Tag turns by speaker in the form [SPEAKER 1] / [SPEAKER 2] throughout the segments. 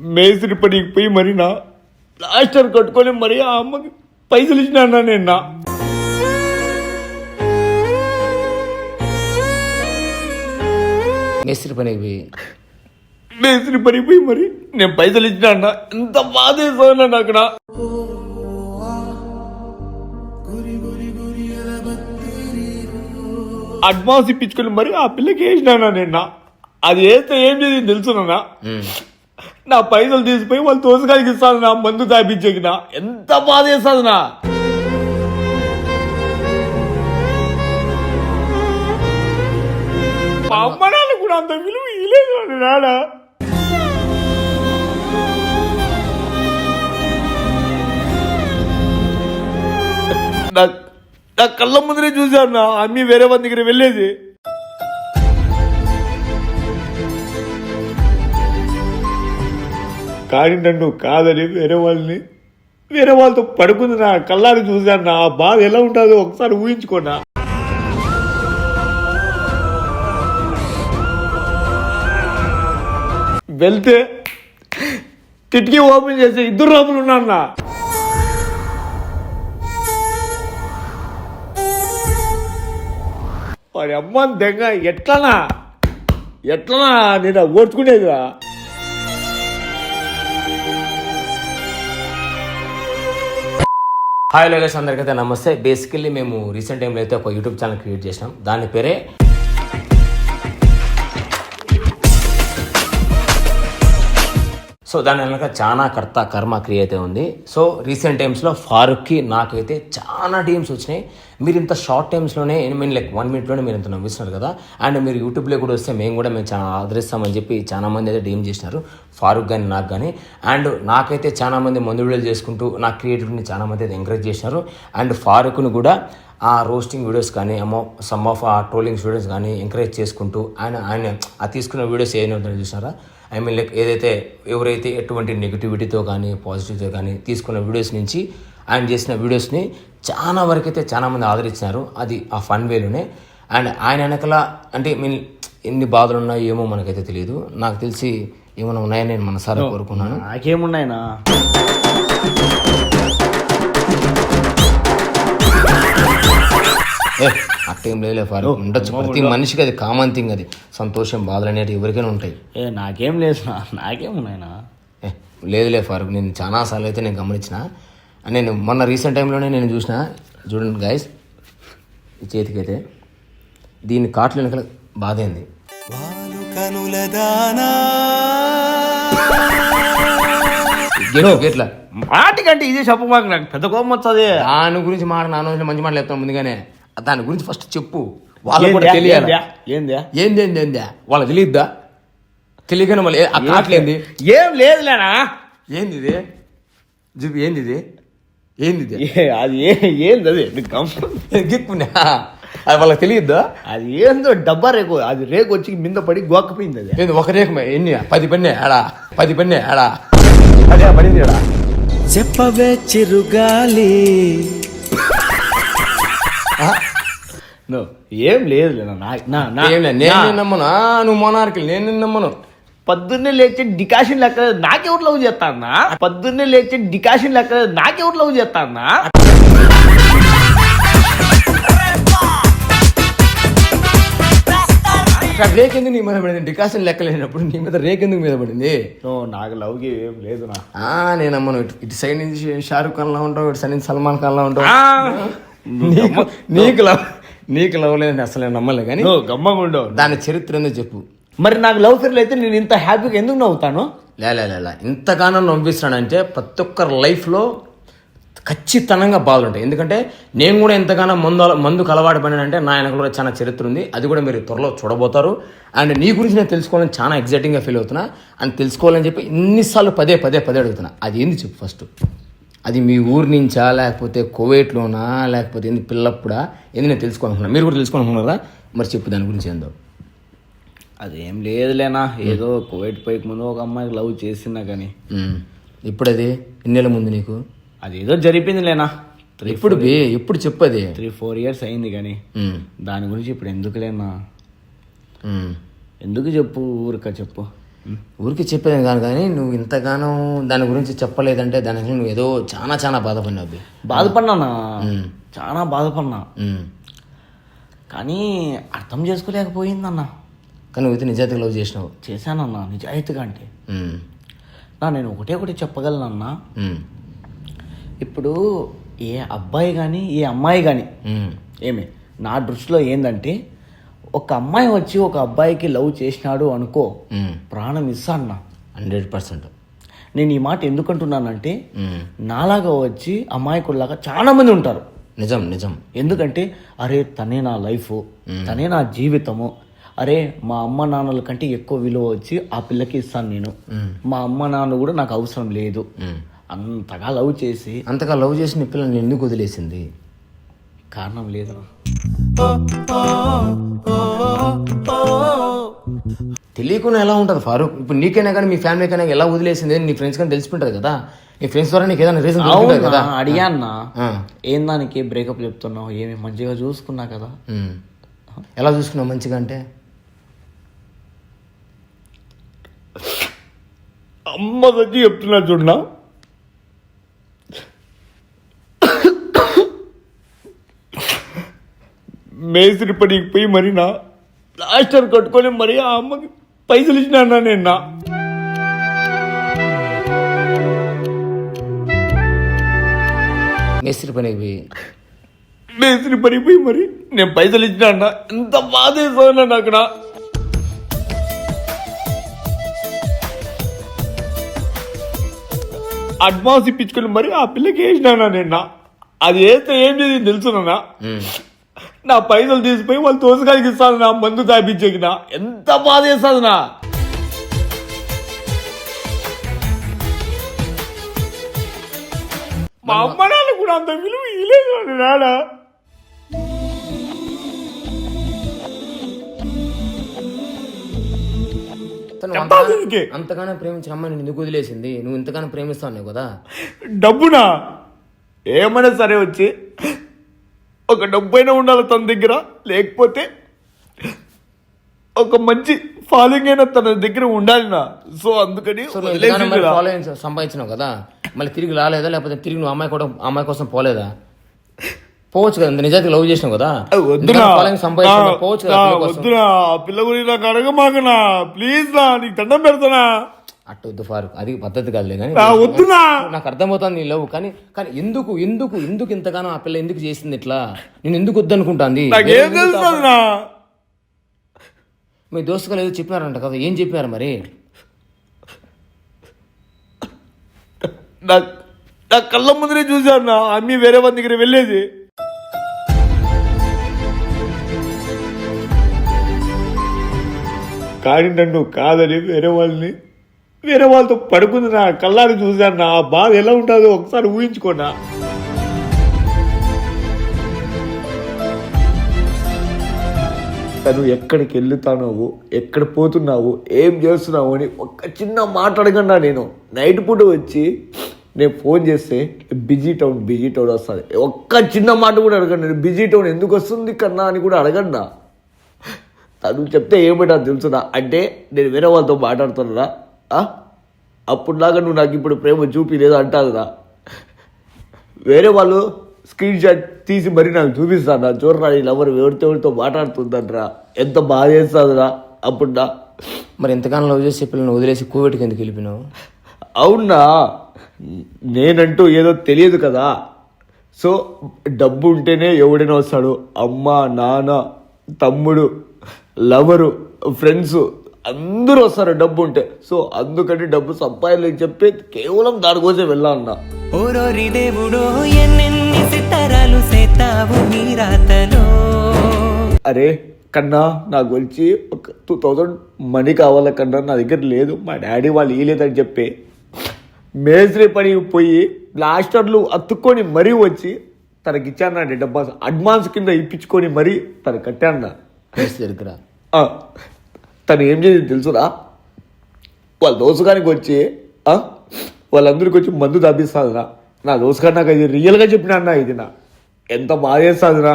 [SPEAKER 1] మేస్త్రి పనికి పోయి మరి నా ప్లాస్టర్ కట్టుకొని మరి ఆ అమ్మకి పైసలు ఇచ్చిన అన్నా నేను నా.
[SPEAKER 2] మేస్త్రి పనికి పోయి.
[SPEAKER 1] మేస్త్రి పనికి పోయి మరి నేను పైసలు ఇచ్చిన అన్న. ఎంత బాధ వేసాను నా. అడ్వాన్స్ ఇప్పించుకొని మరి ఆ పిల్లకి వేసినానా నేను. అది వేస్తే ఏం చేసింది తెలుసునా
[SPEAKER 2] ఉమ్.
[SPEAKER 1] నా పైసలు తీసిపోయి వాళ్ళు దోసకాయకి ఇస్తాను నా మందు తాపించేకి నా. ఎంత బాధ వేస్తుంది నా. మా అమ్మ నాన్న కూడా అంత విలువ ఇలేదు నాడా నా కళ్ళ ముందరే చూశాను నా. అమ్మి వేరే వాళ్ళ దగ్గర వెళ్ళేది. కానీ నన్ను కాదని వేరే వాళ్ళని వేరే వాళ్ళతో పడుకుంది నా కళ్ళారి చూశాను. నా ఆ బాధ ఎలా ఉంటుందో ఒకసారి ఊహించుకోనా? వెళ్తే కిటికీ ఓపెన్ చేసి ఇద్దరు రాములు ఉన్నాను నా వాడి అమ్మ దెంగ ఎట్లనా? ఎట్లనా? నేను ఓడ్చుకునేదిరా
[SPEAKER 2] హాయ్ లోకేష్ అందరికైతే నమస్తే. బేసికల్లీ మేము రీసెంట్ టైంలో అయితే ఒక యూట్యూబ్ ఛానల్ క్రియేట్ చేసినాం. దాని పేరే సో దాని వెనక చాలా కర్త కర్మ క్రియ అయితే ఉంది. సో రీసెంట్ టైమ్స్లో ఫారూక్కి నాకైతే చాలా టీమ్స్ వచ్చినాయి. మీరు ఇంత షార్ట్ టైమ్స్లోనే ఐ మీన్ లైక్ వన్ మినిట్లోనే మీరు ఇంత నవ్విస్తున్నారు కదా? అండ్ మీరు యూట్యూబ్లో కూడా వస్తే మేము కూడా మేము చాలా ఆదరిస్తామని చెప్పి చాలా మంది అయితే డీమ్ చేసినారు. ఫారూక్ కానీ నాకు కానీ అండ్ నాకైతే చాలా మంది మందు వీడియోలు చేసుకుంటూ నా క్రియేటివిటీని చాలా మంది అయితే ఎంకరేజ్ చేసినారు. అండ్ ఫారూక్ను కూడా ఆ రోస్టింగ్ వీడియోస్ కానీ అమ్మో సమ్ ఆఫ్ ఆ ట్రోలింగ్స్ వీడియోస్ కానీ ఎంకరేజ్ చేసుకుంటూ ఆయన ఆయన ఆ తీసుకున్న వీడియోస్ ఏమైనా చూసినారా? ఐ మీన్ లైక్ ఏదైతే ఎవరైతే ఎటువంటి నెగిటివిటీతో కానీ పాజిటివ్తో కానీ తీసుకున్న వీడియోస్ నుంచి ఆయన చేసిన వీడియోస్ని చాలా వరకు అయితే చాలా మంది ఆదరించినారు. అది ఆ ఫన్ వేలోనే అండ్ ఆయన వెనకల అంటే మీన్ ఎన్ని బాధలు ఉన్నాయో ఏమో మనకైతే తెలియదు నాకు తెలిసి ఏమైనా ఉన్నాయని నేను మనసారా కోరుకున్నాను.
[SPEAKER 1] నాకేమున్నాయినా
[SPEAKER 2] అట్టేం లేదులే ఫారూక్. ఉండొచ్చు. ప్రతి మనిషికి అది కామన్ థింగ్ అది. సంతోషం బాధలు అనేవి ఎవరికైనా ఉంటాయి.
[SPEAKER 1] ఏ నాకేం లేదు నాకేమున్నాయినా?
[SPEAKER 2] ఏ, లేదులే ఫారూక్. నేను చాలా సార్లు అయితే నేను గమనించిన. నేను మొన్న రీసెంట్ టైంలోనే నేను చూసిన చూడండి గాయస్ ఈ చేతికైతే దీని కాట్లు వెనకాల బాధ ఏంది ఎట్లా
[SPEAKER 1] మాటికంటే ఇదే చెప్పు మాకు నాకు పెద్ద కోపం వస్తుంది.
[SPEAKER 2] దాని గురించి మాట నాన్న మంచి మాటలు చెప్తాను ముందుగానే. దాని గురించి ఫస్ట్ చెప్పు. వాళ్ళకి కూడా తెలియాలి?
[SPEAKER 1] ఏందా
[SPEAKER 2] ఏంది ఏంది ఏంది వాళ్ళకి తెలియద్దా? తెలియకనే మళ్ళీ ఏ- ఆ కాట్లేంది?
[SPEAKER 1] ఏం లేదులేనా?
[SPEAKER 2] ఏంది ఇది? చూపి ఏంది ఇది? ఏంది
[SPEAKER 1] అది ఏ ఏంది అది?
[SPEAKER 2] గిక్కున్నా అది వాళ్ళకి తెలియద్దా?
[SPEAKER 1] అది ఏందో డబ్బా రేకు అది రేకు వచ్చి మింద పడి గోకపోయింది అది.
[SPEAKER 2] ఏంది ఒక రేఖ ఎన్ని? పది పన్నే ఆడా? పది పన్నే ఆడా? అదే పడింది ఆడా?
[SPEAKER 3] చెప్పవే చిరుగాలి.
[SPEAKER 1] నో ఏం లేదులేనా నా నా నా
[SPEAKER 2] ఏం లే, నేను నమ్మను. నువ్వు మొనార్కి నేను నమ్మను.
[SPEAKER 1] పొద్దున్నే లేచి డికాషన్ లెక్క నాకెవరు లవ్ చేస్తానా? పొద్దున్నే లేచి డికాషన్ లెక్క నాకెవరు లవ్ చేస్తానా?
[SPEAKER 2] అక్కడ రేక్ ఎందుకు నీ మీద పడింది? డికాషన్ లెక్క లేనప్పుడు నీ మీద రేక్ ఎందుకు మీద పడింది?
[SPEAKER 1] నాకు లవ్కి ఏం లేదు నా.
[SPEAKER 2] ఆ నేను నమ్మను ఇటు సైడ్ నుంచి షారూక్ ఖాన్ లా ఉంటావు ఇటు సైడ్ నుంచి సల్మాన్ ఖాన్ లా ఉంటావు. నీకు లవ్ నీకు లవ్ లేదని అసలు నమ్మలే కానీ
[SPEAKER 1] నువ్వు గమ్మగా ఉండవు.
[SPEAKER 2] దాని చరిత్ర ఏందో చెప్పు.
[SPEAKER 1] మరి నాకు లవ్ ఫెయిల్ అయితే నేను ఇంత హ్యాపీగా ఎందుకు నవ్వుతాను?
[SPEAKER 2] లే ఇంతగానో నవ్విస్తున్నానంటే ప్రతి ఒక్కరి లైఫ్లో ఖచ్చితంగా బాధలు ఉంటాయి. ఎందుకంటే నేను కూడా ఎంతగానో మందు మందుకు అలవాటు పడినంటే నా వెనక కూడా చాలా చరిత్ర ఉంది. అది కూడా మీరు త్వరలో చూడబోతారు. అండ్ నీ గురించి నేను తెలుసుకోవాలని చాలా ఎగ్జైటింగ్గా ఫీల్ అవుతున్నా. అండ్ తెలుసుకోవాలని చెప్పి ఇన్నిసార్లు పదే పదే పదే అడుగుతున్నా. అది ఏంది చెప్పు ఫస్ట్ అది మీ ఊరి నుంచా లేకపోతే కువైట్లోనా లేకపోతే ఏంది పిల్లప్పుడా? ఏంది నేను తెలుసుకోవాలనుకున్నా. మీరు కూడా తెలుసుకోవాలనుకున్నారా? మరి చెప్పు దాని గురించి ఏందో.
[SPEAKER 1] అదేం లేదులేనా. ఏదో కోవిడ్ పోయక ముందు ఒక అమ్మాయికి లవ్ చేసినా కానీ.
[SPEAKER 2] ఇప్పుడు అది ఇన్నేళ్ళ ముందు నీకు?
[SPEAKER 1] అదేదో జరిపింది లేనా
[SPEAKER 2] బే ఎప్పుడు చెప్పది.
[SPEAKER 1] త్రీ ఫోర్ ఇయర్స్ అయింది కానీ. దాని గురించి ఇప్పుడు ఎందుకు లేనా
[SPEAKER 2] ఉమ్.
[SPEAKER 1] ఎందుకు చెప్పు ఊరిక చెప్పు.
[SPEAKER 2] ఊరికి చెప్పేది కాదు కానీ నువ్వు ఇంతగానో దాని గురించి చెప్పలేదంటే దానికి నువ్వు ఏదో చాలా చాలా బాధపడినావు.
[SPEAKER 4] బాధపడినా చాలా బాధపడినా. కానీ అర్థం చేసుకోలేకపోయిందన్న.
[SPEAKER 2] కానీ నువ్వు అయితే నిజాయితీగా లవ్ చేసినావు
[SPEAKER 4] చేశానన్న నిజాయితీగా అంటే. నా నేను ఒకటే ఒకటి చెప్పగలనన్నా
[SPEAKER 2] ఉమ్.
[SPEAKER 4] ఇప్పుడు ఏ అబ్బాయి కానీ ఏ అమ్మాయి కానీ. ఏమి నా దృష్టిలో ఏంటంటే ఒక అమ్మాయి వచ్చి ఒక అబ్బాయికి లవ్ చేసినాడు అనుకో. ప్రాణం ఇస్తా అన్న
[SPEAKER 2] హండ్రెడ్ పర్సెంట్
[SPEAKER 4] నేను ఈ మాట ఎందుకంటున్నానంటే. నాలాగా వచ్చి అమాయకుల్లాగా చాలా మంది ఉంటారు
[SPEAKER 2] నిజం నిజం
[SPEAKER 4] ఎందుకంటే అరే తనే నా లైఫ్ తనే నా జీవితము అరే మా అమ్మ నాన్నల కంటే ఎక్కువ విలువ వచ్చి ఆ పిల్లకి ఇస్తాను నేను. మా అమ్మ నాన్న కూడా నాకు అవసరం లేదు. అంతగా లవ్ చేసి
[SPEAKER 2] అంతగా లవ్ చేసిన పిల్లల్ని ఎందుకు వదిలేసింది?
[SPEAKER 4] కారణం లేదు
[SPEAKER 2] తెలియకుండా ఎలా ఉంటుంది ఫారూక్? ఇప్పుడు నీకైనా కానీ మీ ఫ్యామిలీకైనా ఎలా వదిలేసింది? నీ ఫ్రెండ్స్ కానీ తెలిసిపోతుంది కదా. నీ ఫ్రెండ్స్ ద్వారా నీకు ఏదైనా రీజన్ దొరుకుతుంది కదా.
[SPEAKER 4] అడిగాన్నా. ఏం దానికి బ్రేకప్ చెప్తున్నావు? ఏమి? మంచిగా చూసుకున్నా కదా.
[SPEAKER 2] ఎలా చూసుకున్నావు? మంచిగా అంటే?
[SPEAKER 1] అమ్మ వచ్చి చెప్తున్నా చూడనా? మేస్త్రి పనికి పోయి మరి నా ప్లాస్టర్ కట్టుకొని మరి ఆ అమ్మకి పైసలు ఇచ్చినా నేను నా.
[SPEAKER 2] మేస్త్రి పనికి పోయి.
[SPEAKER 1] మేస్త్రి పనికి పోయి మరి నేను పైసలు ఇచ్చినా అన్న. ఎంత బాధ వేసాను నాకు నా. అడ్వాన్స్ ఇప్పించుకొని మరి ఆ పిల్లకి వేసినా నిన్న అది వేస్తే ఏం చేసింది తెలుసునా
[SPEAKER 2] ఉమ్.
[SPEAKER 1] నా పైసలు తీసిపోయి వాళ్ళు తోసకాయకి ఇస్తాను నా మందు తాపించేకి నా ఎంత బాధ వేస్తుంది నా మా అమ్మ నాన్న కూడా అంత విలువ ఇలేదు నాడా చెప్పాలి
[SPEAKER 2] అంతగానో- ప్రేమించిన అమ్మాయి నేను ఎందుకు వదిలేసింది? నువ్వు ఇంతగానో ప్రేమిస్తావు కదా?
[SPEAKER 1] డబ్బునా? ఏమైనా సరే వచ్చి ఒక డబ్బు అయినా ఉండాలి తన దగ్గర. లేకపోతే ఒక మంచి ఫాలోయింగ్ అయినా తన దగ్గర ఉండాలి నా. సో అందుకని
[SPEAKER 2] నువ్వు. ఫాలోయింగ్ సంపాదించినావు కదా? మళ్ళీ తిరిగి రాలేదా? లేకపోతే తిరిగి నువ్వు అమ్మాయి కూడా అమ్మాయి కోసం పోలేదా? పోవచ్చు కదా నిజాయితీ లవ్ చేసినావు కదా. పోవచ్చు కదా పిల్ల
[SPEAKER 1] గురించి నాకు అడగమాకనా? ప్లీజ్ నా నీకు దండం పెడతానా?
[SPEAKER 2] అట్టు వద్దు ఫారూక్ అది పద్ధతి కాదులే కానీ
[SPEAKER 1] వద్దునా?
[SPEAKER 2] నాకు అర్థమవుతుంది నీ లవ్ కానీ కానీ ఎందుకు ఎందుకు ఎందుకు ఇంతగానో ఆ పిల్ల ఎందుకు చేసింది ఇట్లా? నేను ఎందుకు వద్దనుకుంటాంది? మీ దోస్తుగా ఏదో చెప్పినారంట కదా ఏం చెప్పినారు మరి?
[SPEAKER 1] నా నా కళ్ళ ముందరే చూశాను నా అమ్మి వేరే వాళ్ళ దగ్గర వెళ్ళేది. కానీ నన్ను కాదని వేరే వాళ్ళని వేరే వాళ్ళతో పడుకుంది నా కళ్ళారి చూశాను. నా ఆ బాధ ఎలా ఉంటుందో ఒకసారి ఊహించుకోనా? తను ఎక్కడికి వెళ్తున్నావు ఎక్కడ పోతున్నావు ఏం చేస్తున్నావు అని ఒక్క చిన్న మాట అడగన్నా నేను. నైట్ పూట వచ్చి నేను ఫోన్ చేస్తే బిజీ టౌన్ బిజీ టౌన్ వస్తుంది. ఒక్క చిన్న మాట కూడా అడగండి నేను బిజీ టౌన్ ఎందుకు వస్తుంది కన్నా అని కూడా అడగండా తను చెప్తే ఏమిటా తెలుసునా? అంటే నేను వేరే వాళ్ళతో మాట్లాడుతున్నా. అప్పుడులాగా నువ్వు నాకు ఇప్పుడు ప్రేమ చూపిలేదు అంటారుదా వేరే వాళ్ళు స్క్రీన్ షాట్ తీసి మరి నాకు చూపిస్తాను నా చూడరా ఈ లవర్ ఎవరితో ఎవరితో మాట్లాడుతుందనరా? ఎంత బాధ చేస్తుందిరా అప్పుడు నా
[SPEAKER 2] మరి ఎంతగానో లవ్ చేసి పిల్లల్ని వదిలేసి కోవిడ్కి ఎందుకు వెళ్ళిపోయినావు?
[SPEAKER 1] అవునా? నేనంటూ ఏదో తెలియదు కదా. సో డబ్బు ఉంటేనే ఎవడైనా వస్తాడు. అమ్మ నాన్న తమ్ముడు లవరు ఫ్రెండ్స్ అందరూ వస్తారు డబ్బు ఉంటే. సో అందుకని డబ్బు సంపాదించని చెప్పి కేవలం దానికోసం వెళ్ళాలన్నా.
[SPEAKER 3] ఓరోరి దేవుడో ఎన్నెన్ని సితారాలు సేతావు నీ రాతలో.
[SPEAKER 1] అరే కన్నా నాకు వచ్చి ఒక టూ థౌజండ్ మనీ కావాల కన్నా నా దగ్గర లేదు. మా డాడీ వాళ్ళు ఇవ్వలేదని చెప్పి మేస్త్రి పనికి పోయి ప్లాస్టర్లు అతుక్కొని మరీ వచ్చి తనకి ఇచ్చానండి డబ్బా అడ్వాన్స్ కింద ఇప్పించుకొని మరీ తను కట్టాను తను ఏం చేసింది తెలుసురా? వాళ్ళ దోసగానికి వచ్చి వాళ్ళందరికి వచ్చి మందు తప్పిస్తుందిరా నా దోసగారు నాకు ఇది రియల్గా చెప్పినా అన్న ఇది నా. ఎంత బాధ చేస్తుందిరా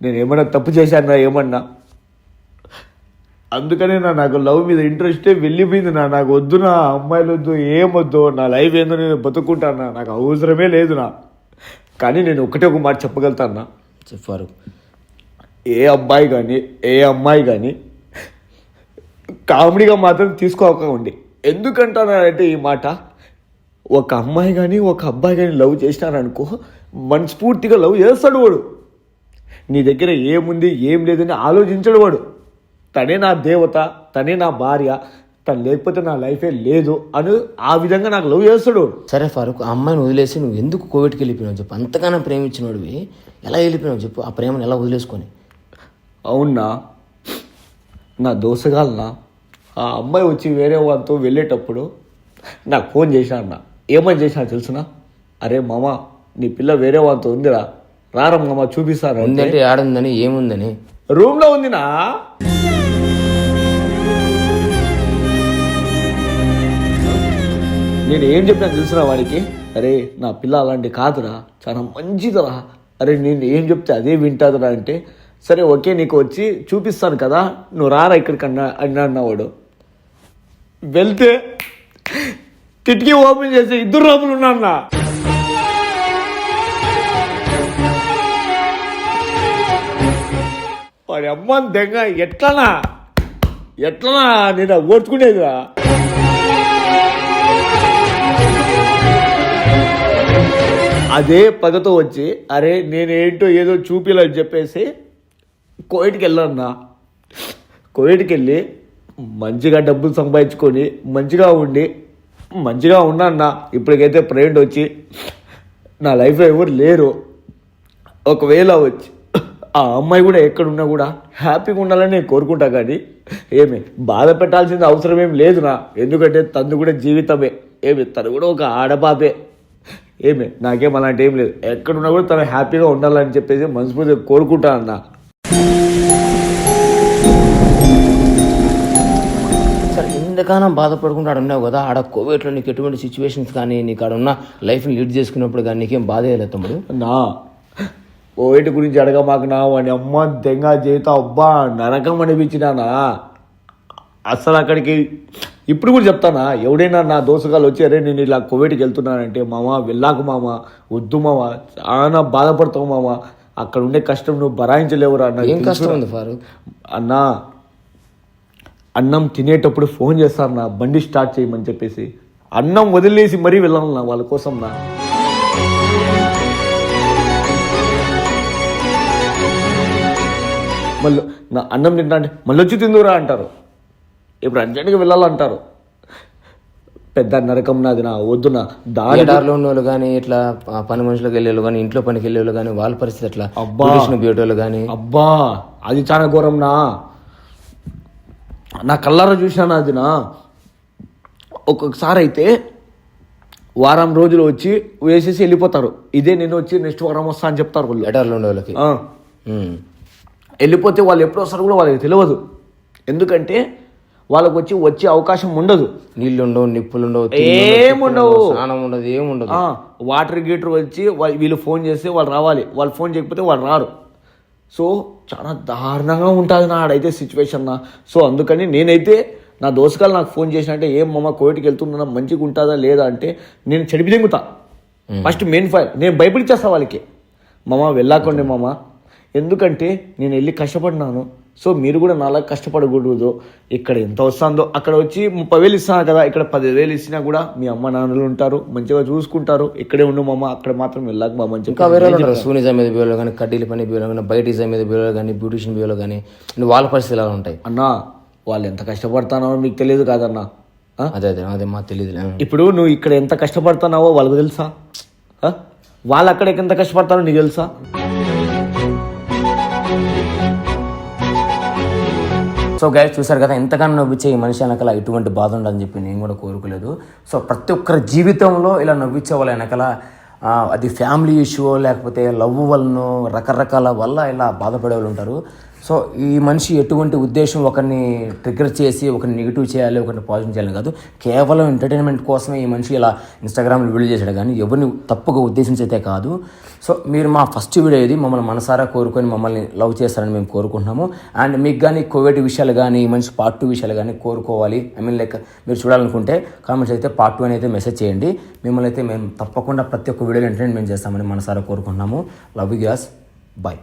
[SPEAKER 1] నేను ఏమన్నా తప్పు చేశానా ఏమన్నా? అందుకనే నా నాకు లవ్ మీద ఇంట్రెస్టే వెళ్ళిపోయింది నా. నాకు వద్దు నా అమ్మాయిలు వద్దు ఏమొద్దు నా లైఫ్ ఏందో నేను బతుకుంటానా నాకు అవసరమే లేదు నా. కానీ నేను ఒకటే ఒక మాట చెప్పగలుగుతానా?
[SPEAKER 2] చెప్పు ఫారూక్.
[SPEAKER 1] ఏ అబ్బాయి కానీ ఏ అమ్మాయి కానీ కామెడీగా మాత్రం తీసుకోకండి ఎందుకంటానంటే ఈ మాట ఒక అమ్మాయి కానీ ఒక అబ్బాయి కానీ లవ్ చేసినారనుకో మనస్ఫూర్తిగా లవ్ చేస్తాడు వాడు. నీ దగ్గర ఏముంది ఏం లేదని ఆలోచించడు వాడు. తనే నా దేవత తనే నా భార్య తను లేకపోతే నా లైఫే లేదు అని ఆ విధంగా నాకు లవ్ చేస్తాడు వాడు.
[SPEAKER 2] సరే ఫారూక్ ఆ అమ్మాయిని వదిలేసి నువ్వు ఎందుకు కోవిడ్కి వెళ్ళిపోయినావు చెప్పు? అంతగానో ప్రేమించినోడివి ఎలా వెళ్ళిపోయినావు చెప్పు? ఆ ప్రేమను ఎలా వదిలేసుకొని?
[SPEAKER 1] అవునా? నా దోసగాలనా ఆ అమ్మాయి వచ్చి వేరే వాళ్ళతో వెళ్ళేటప్పుడు నాకు ఫోన్ చేశా అన్న. ఏమని చేసినా తెలుసునా? అరే మామ నీ పిల్ల వేరే వాళ్ళతో ఉందిరా. రారా మామ చూపిస్తారా
[SPEAKER 2] ఉందంటే ఆడుందని ఏముందని?
[SPEAKER 1] రూమ్లో ఉందినా? నేను ఏం చెప్పినా తెలుసురా వాడికి? అరే నా పిల్ల అలాంటి కాదురా. చాలా మంచిదిరా. అరే నేను ఏం చెప్తే అదే వింటాదిరా అంటే సరే ఓకే నీకు వచ్చి చూపిస్తాను కదా. నువ్వు రారా ఇక్కడికి అన్నా అన్నా అన్నవాడు. వెళ్తే కిటికీ ఓపెన్ చేసి ఇద్దరు రాములు ఉన్నా వాడి అమ్మ దెంగ ఎట్లనా? ఎట్లనా నేను ఓడ్చుకునేదిరా? అదే పగతో వచ్చి అరే నేనేంటో ఏదో చూపిలని చెప్పేసి కోవిడ్కి వెళ్ళన్నా కోవిడ్కి వెళ్ళి మంచిగా డబ్బులు సంపాదించుకొని మంచిగా ఉండి మంచిగా ఉన్నా ఇప్పటికైతే ఫ్రెండ్ వచ్చి నా లైఫ్లో ఎవరు లేరు. ఒకవేళ వచ్చి ఆ అమ్మాయి కూడా ఎక్కడున్నా కూడా హ్యాపీగా ఉండాలని నేను కోరుకుంటా కానీ ఏమి బాధ పెట్టాల్సిన అవసరం ఏం లేదు నా. ఎందుకంటే తను కూడా జీవితమే. ఏమి తను కూడా ఒక ఆడపాపే ఏమి నాకేం అలాంటి ఏం లేదు. ఎక్కడున్నా కూడా తను హ్యాపీగా ఉండాలని చెప్పేసి మనస్ఫూర్తిగా కోరుకుంటా అన్నా.
[SPEAKER 2] సరే ఇంతకాలం బాధపడుకుంటూ ఉన్నావు కదా ఆడ కోవిడ్లో నీకు ఎటువంటి సిచ్యువేషన్స్ కానీ నీకు ఆడ ఉన్న లైఫ్ని లీడ్ చేసుకున్నప్పుడు కానీ నీకేం బాధ వేయలేదు తమ్ముడు?
[SPEAKER 1] నా కోవిడ్ గురించి అడగ మాకు నా వాడి అమ్మ దెంగ జీవితం అబ్బా నరకం అనిపించినానా అసలు అక్కడికి ఇప్పుడు కూడా చెప్తానా? ఎవడైనా నా దోసగాలు వచ్చి అరే నేను ఇలా కోవిడ్కి వెళ్తున్నానంటే మామ వెళ్ళాకు మామ వద్దు మామ చాలా బాధపడతావు మామ అక్కడ ఉండే కష్టం నువ్వు భరాయించలేవురా నాకు
[SPEAKER 2] ఏం. కష్టం ఉంది ఫారూక్?
[SPEAKER 1] అన్నా అన్నం తినేటప్పుడు ఫోన్ చేస్తారు నా బండి స్టార్ట్ చేయమని చెప్పేసి. అన్నం వదిలేసి మరీ వెళ్ళాలన్నా వాళ్ళ కోసం నా. మళ్ళీ నా అన్నం తింటా అంటే మళ్ళీ వచ్చి తిందురా అంటారు. ఇప్పుడు అర్జెంట్గా వెళ్ళాలంటారు. పెద్ద నరకం నాది నా వద్దు నా దాని
[SPEAKER 2] ఏడార్లో ఉన్న వాళ్ళు కానీ ఇట్లా పని మనుషులకు వెళ్ళే వాళ్ళు కానీ ఇంట్లో పనికి వెళ్ళే వాళ్ళు కానీ వాళ్ళ పరిస్థితి ఎట్లా?
[SPEAKER 1] అబ్బా.
[SPEAKER 2] పోయేటోళ్ళు కానీ
[SPEAKER 1] అబ్బా! అది చాలా ఘోరం నా. నా కళ్ళారా చూసినా అది నా. ఒక్కొక్కసారి అయితే వారం రోజులు వచ్చి వేసేసి వెళ్ళిపోతారు. ఇదే నేను వచ్చి నెక్స్ట్ వారం వస్తా అని చెప్తారు వాళ్ళు.
[SPEAKER 2] ఎడార్లో ఉండే వాళ్ళకి.
[SPEAKER 1] వెళ్ళిపోతే వాళ్ళు ఎప్పుడు వస్తారో కూడా వాళ్ళకి తెలియదు. ఎందుకంటే వాళ్ళకి వచ్చి వచ్చే అవకాశం ఉండదు.
[SPEAKER 2] నీళ్ళు ఉండవు నిప్పులు ఉండవు
[SPEAKER 1] ఏముండవు.
[SPEAKER 2] స్నానం ఉండదు ఏముండదు.
[SPEAKER 1] వాటర్ గీటర్ వచ్చి వీళ్ళు ఫోన్ చేస్తే వాళ్ళు రావాలి. వాళ్ళు ఫోన్ చేయకపోతే వాళ్ళు రారు. సో చాలా దారుణంగా ఉంటుంది నా ఆడైతే సిచ్యువేషన్ నా. సో అందుకని నేనైతే నా దోసకాలు నాకు ఫోన్ చేసినంటే ఏం మామ కోవిడ్కి వెళ్తున్నా మంచిగా ఉంటుందా లేదా? అంటే నేను చెడిపి దింగుతా ఫస్ట్ మెయిన్ ఫైల్ నేను భయపడిచ్చేస్తా వాళ్ళకి. మామ వెళ్ళాకండి మామ. ఎందుకంటే నేను వెళ్ళి కష్టపడినాను. సో మీరు కూడా నాలా కష్టపడకూడదు. ఇక్కడ ఎంత వస్తుందో అక్కడ వచ్చి ముప్పై వేలు ఇస్తాను కదా ఇక్కడ పదివేలు ఇచ్చినా కూడా మీ అమ్మ నాన్నలు ఉంటారు మంచిగా చూసుకుంటారు. ఇక్కడే ఉండు మామ అక్కడ మాత్రం వెళ్ళాక మామ అని
[SPEAKER 2] ఇంకా వేరే మీద బీలో కానీ కడ్డీల పని బీలో కానీ బయట డిజైన్ మీద బీలో కానీ బ్యూటిషియన్ బీలో కానీ వాళ్ళ పరిస్థితులు ఎలా ఉంటాయి?
[SPEAKER 1] అన్నా వాళ్ళు ఎంత కష్టపడతానో మీకు తెలియదు కాదన్నా?
[SPEAKER 2] అదే అదే అదే మా తెలియదు
[SPEAKER 1] ఇప్పుడు నువ్వు ఇక్కడ ఎంత కష్టపడుతున్నావో వాళ్ళకి తెలుసా? వాళ్ళు అక్కడ ఎంత కష్టపడతారో నీకు తెలుసా?
[SPEAKER 2] సో గైస్ చూసారు కదా ఎంతగానో నవ్వించే ఈ మనిషి వెనకాల ఎటువంటి బాధ ఉండదని చెప్పి నేను కూడా కోరుకోలేదు. సో ప్రతి ఒక్కరి జీవితంలో ఇలా నవ్వించే వాళ్ళ వెనకాల అది ఫ్యామిలీ ఇష్యూ లేకపోతే లవ్ వలన రకరకాల వల్ల ఇలా బాధపడే వాళ్ళు ఉంటారు. సో ఈ మనిషి ఎటువంటి ఉద్దేశం ఒకరిని ట్రిగర్ చేసి ఒకరిని నెగిటివ్ చేయాలి ఒకరిని పాజిటివ్ చేయాలని కాదు. కేవలం ఎంటర్టైన్మెంట్ కోసమే ఈ మనిషి ఇలా ఇన్స్టాగ్రామ్లో వీడియో చేశాడు కానీ ఎవరిని తప్పుగా ఉద్దేశించైతే కాదు. సో మీరు మా ఫస్ట్ వీడియో ఇది మమ్మల్ని మనసారా కోరుకొని మమ్మల్ని లవ్ చేస్తారని మేము కోరుకుంటున్నాము. అండ్ మీకు కానీ కోవిడ్ విషయాలు కానీ ఈ మనిషి పార్ట్ టూ విషయాలు కానీ కోరుకోవాలి. ఐ మీన్ లైక్ మీరు చూడాలనుకుంటే కామెంట్స్ అయితే పార్ట్ టూ అని అయితే మెసేజ్ చేయండి. మిమ్మల్ని అయితే మేము తప్పకుండా ప్రతి ఒక్క వీడియోలో ఎంటర్టైన్మెంట్ చేస్తామని మనసారా కోరుకుంటున్నాము. Love you guys bye